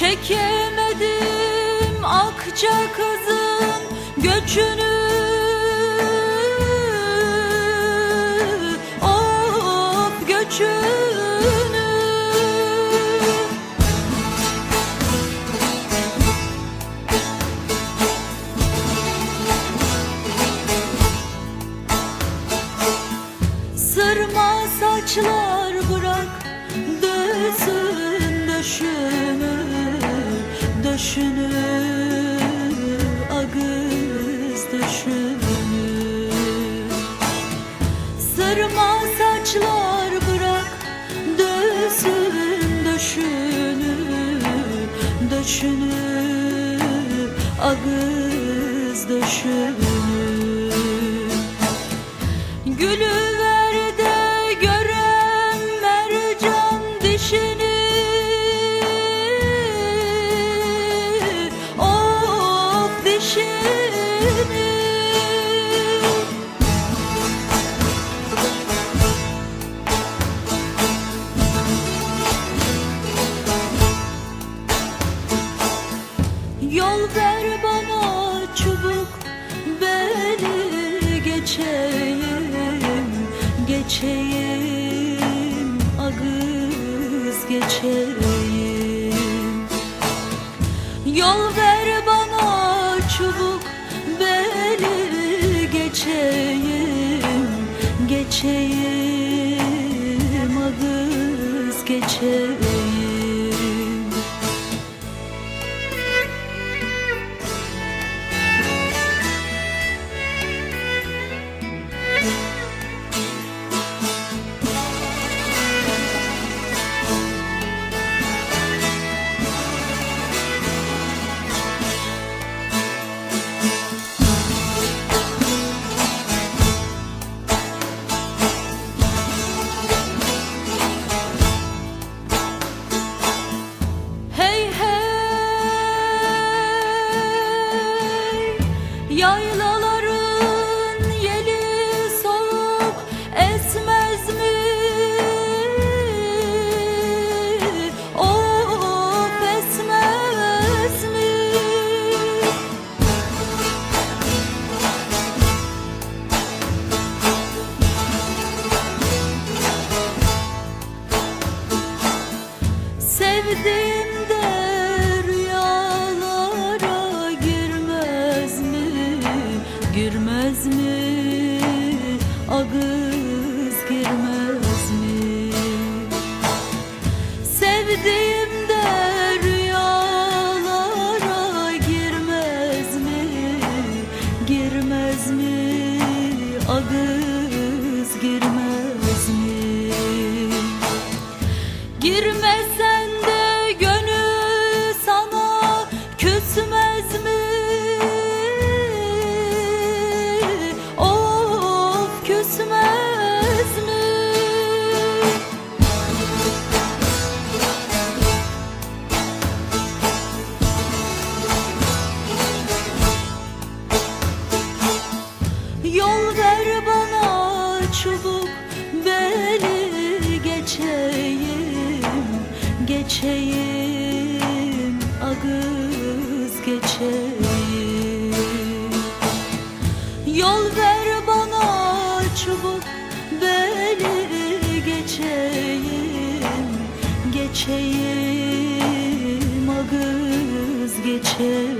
Çekemedim. Akça kızın göçünü Döşünü Agız döşünü Sırma saçlar bırak Dönsün döşünü Döşünü Agız döşünü Yol ver bana çubuk beni geçeyim geçeyim agız geçeyim. Yol ver Yaylaların Girmez mi? Agız girmez mi? Sevdiğimde rüyalara girmez mi? Girmez mi? Agız girmez Yol ver bana çubuk beni geçeyim geçeyim agız geçeyim. Yol ver bana çubuk beni geçeyim geçeyim agız geçeyim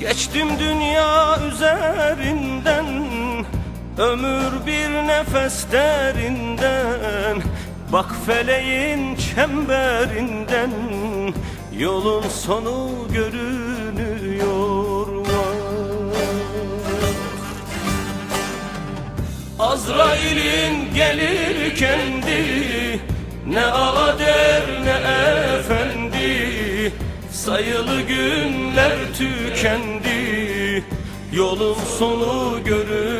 Geçtim dünya üzerinden Ömür bir nefes derinden. Bak feleğin çemberinden Yolun sonu görünüyor. Azrail'in gelir kendi Ne ağa der ne efendi Sayılı günler tükendi. Yolun sonu görünüyor